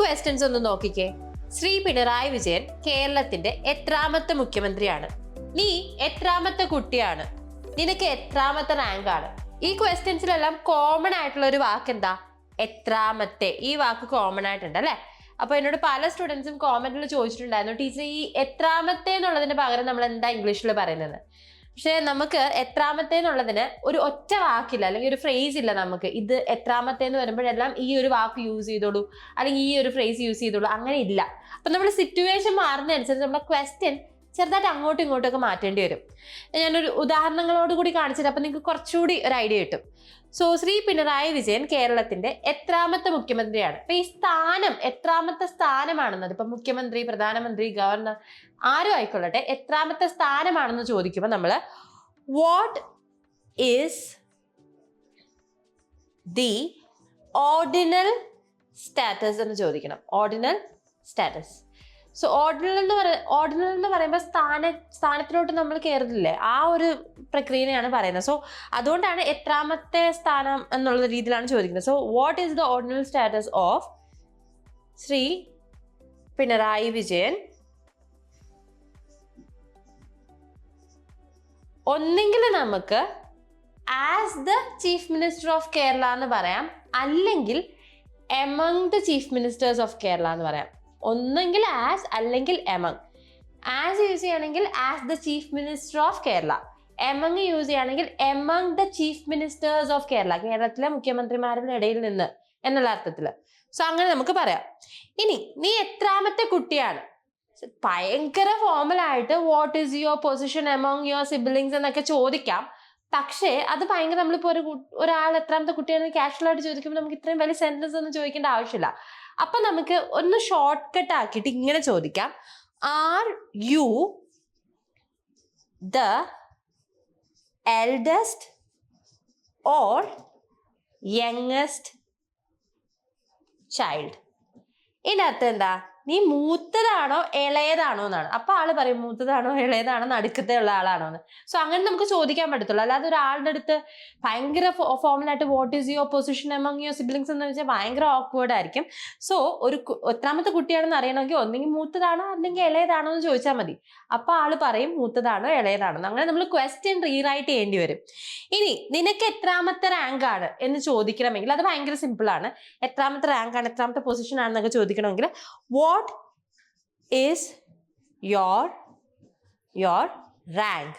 Questions ഒന്ന് നോക്കിക്കേ. ശ്രീ പിണറായി വിജയൻ കേരളത്തിന്റെ എത്രാമത്തെ മുഖ്യമന്ത്രിയാണ്. നീ എത്രാമത്തെ കുട്ടിയാണ്. നിനക്ക് എത്രാമത്തെ റാങ്ക് ആണ്. ഈ ക്വസ്റ്റ്യൻസിലെല്ലാം കോമൺ ആയിട്ടുള്ള ഒരു വാക്ക് എന്താ എത്രാമത്തെ. ഈ വാക്ക് കോമൺ ആയിട്ടുണ്ട് അല്ലെ? അപ്പൊ എന്നോട് പല സ്റ്റുഡൻസും കോമന്റിൽ ചോദിച്ചിട്ടുണ്ടായിരുന്നു ടീച്ചർ ഈ എത്രാമത്തെ എന്നുള്ളതിന് പകരം നമ്മൾ എന്താ ഇംഗ്ലീഷിൽ പറയുന്നത്? പക്ഷെ നമുക്ക് എത്രാമത്തെ എന്നുള്ളതിന് ഒരു ഒറ്റ വാക്കില്ല അല്ലെങ്കിൽ ഒരു ഫ്രേസ് ഇല്ല നമുക്ക്. ഇത് എത്രാമത്തെ എന്ന് വരുമ്പോഴെല്ലാം ഈ ഒരു വാക്ക് യൂസ് ചെയ്തോളൂ അല്ലെങ്കിൽ ഈ ഒരു ഫ്രേസ് യൂസ് ചെയ്തോളൂ അങ്ങനെ ഇല്ല. അപ്പൊ നമ്മുടെ സിറ്റുവേഷൻ മാറുന്നതനുസരിച്ച് നമ്മുടെ ക്വസ്റ്റ്യൻ ചെറുതായിട്ട് അങ്ങോട്ടും ഇങ്ങോട്ടും ഒക്കെ മാറ്റേണ്ടി വരും. ഞാനൊരു ഉദാഹരണങ്ങളോട് കൂടി കാണിച്ചിട്ട് അപ്പൊ നിങ്ങൾക്ക് കുറച്ചുകൂടി ഒരു ഐഡിയ കിട്ടും. സോ ശ്രീ പിണറായി വിജയൻ കേരളത്തിന്റെ എത്രാമത്തെ മുഖ്യമന്ത്രിയാണ്. അപ്പൊ ഈ സ്ഥാനം എത്രാമത്തെ സ്ഥാനമാണെന്നത്? ഇപ്പൊ മുഖ്യമന്ത്രി പ്രധാനമന്ത്രി ഗവർണർ ആരും ആയിക്കൊള്ളട്ടെ. എത്രാമത്തെ സ്ഥാനമാണെന്ന് ചോദിക്കുമ്പോൾ നമ്മൾ what is the ordinal status എന്ന് ചോദിക്കണം. ഓർഡിനൽ സ്റ്റാറ്റസ് സോ ഓർഡിനൽ എന്ന് പറ ഓർഡിനൽ എന്ന് പറയുമ്പോൾ സ്ഥാന സ്ഥാനത്തിലോട്ട് നമ്മൾ കയറുന്നില്ലേ ആ ഒരു പ്രക്രിയയാണ് പറയുന്നത്. സോ അതുകൊണ്ടാണ് എത്രാമത്തെ സ്ഥാനം എന്നുള്ള രീതിയിലാണ് ചോദിക്കുന്നത്. So what is the ordinal status of Shri Pinarayi Vijayan? ഒന്നെങ്കിൽ നമുക്ക് as the chief minister of Kerala എന്ന് പറയാം. അല്ലെങ്കിൽ among the chief ministers of Kerala എന്ന് പറയാം. ഒന്നെങ്കിൽ ആസ് അല്ലെങ്കിൽ എമങ് ആസ് യൂസ് ചെയ്യുകയാണെങ്കിൽ as the chief minister of Kerala among use ചെയ്യുകയാണെങ്കിൽ among the chief ministers of Kerala കേരളത്തിലെ മുഖ്യമന്ത്രിമാരുടെ ഇടയിൽ നിന്ന് എന്നുള്ള അർത്ഥത്തിൽ സോ അങ്ങനെ നമുക്ക് പറയാം. ഇനി നീ എത്രാമത്തെ കുട്ടിയാണ്? ഭയങ്കര ഫോമലായിട്ട് what is your position among your siblings എന്നൊക്കെ ചോദിക്കാം. പക്ഷേ അത് ഭയങ്കര നമ്മളിപ്പോൾ ഒരു ഒരാൾ എത്രാമത്തെ കുട്ടിയാണെന്ന് കാഷ്വൽ ആയിട്ട് ചോദിക്കുമ്പോൾ നമുക്ക് ഇത്രയും വലിയ സെന്റൻസ് ഒന്നും ചോദിക്കേണ്ട ആവശ്യമില്ല. അപ്പൊ നമുക്ക് ഒന്ന് ഷോർട്ട് കട്ട് ആക്കിയിട്ട് ഇങ്ങനെ ചോദിക്കാം. Are you the eldest or youngest child ഇതിനകത്ത് എന്താ? നീ മൂത്തതാണോ ഇളയതാണോ എന്നാണ്. അപ്പൊ ആൾ പറയും മൂത്തതാണോ ഇളയതാണോ നടുക്കത്തെ ഉള്ള ആളാണോ എന്ന്. സോ അങ്ങനെ നമുക്ക് ചോദിക്കാൻ പറ്റത്തുള്ളൂ. അല്ലാതെ ഒരാളുടെ അടുത്ത് ഭയങ്കര ഫോമിലായിട്ട് what is your position among your siblings എന്ന് വെച്ചാൽ ഭയങ്കര ഓക്വേർഡ് ആയിരിക്കും. സോ ഒരു എത്രാമത്തെ കുട്ടിയാണെന്ന് അറിയണമെങ്കിൽ ഒന്നെങ്കിൽ മൂത്തതാണോ അല്ലെങ്കിൽ ഇളയതാണോ എന്ന് ചോദിച്ചാൽ മതി. അപ്പൊ ആൾ പറയും മൂത്തതാണോ ഇളയതാണോ അങ്ങനെ നമ്മൾ ക്വസ്റ്റ്യൻ റീറൈറ്റ് ചെയ്യേണ്ടി വരും. ഇനി നിനക്ക് എത്രാമത്തെ റാങ്ക് ആണ് എന്ന് ചോദിക്കണമെങ്കിൽ അത് ഭയങ്കര സിമ്പിൾ ആണ്. എത്രാമത്തെ റാങ്ക് ആണ് എത്രാമത്തെ പൊസിഷൻ ആണെന്നൊക്കെ ചോദിക്കണമെങ്കിൽ ഈസ് your your rank?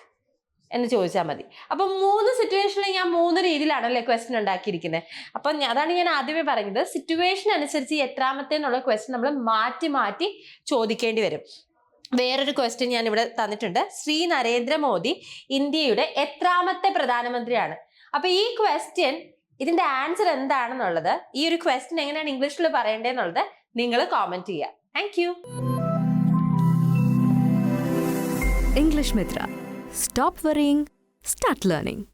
എന്ന് ചോദിച്ചാൽ മതി. അപ്പം മൂന്ന് സിറ്റുവേഷനിൽ ഞാൻ മൂന്ന് രീതിയിലാണ് അല്ലേ ക്വസ്റ്റ്യൻ ഉണ്ടാക്കിയിരിക്കുന്നത് അപ്പം അതാണ് ഞാൻ ആദ്യമേ പറഞ്ഞത്. സിറ്റുവേഷൻ അനുസരിച്ച് എത്രാമത്തെ എന്നുള്ള ക്വസ്റ്റ്യൻ നമ്മൾ മാറ്റി മാറ്റി ചോദിക്കേണ്ടി വരും. വേറൊരു ക്വസ്റ്റ്യൻ ഞാൻ ഇവിടെ തന്നിട്ടുണ്ട്. ശ്രീ നരേന്ദ്രമോദി ഇന്ത്യയുടെ എത്രാമത്തെ പ്രധാനമന്ത്രിയാണ്. അപ്പൊ ഈ ക്വസ്റ്റ്യൻ ഇതിന്റെ ആൻസർ എന്താണെന്നുള്ളത് ഈ ഒരു ക്വസ്റ്റ്യൻ എങ്ങനെയാണ് ഇംഗ്ലീഷിൽ പറയേണ്ടതെന്നുള്ളത് നിങ്ങൾ കോമെന്റ് ചെയ്യുക Thank you. English Mitra. Stop worrying, start learning.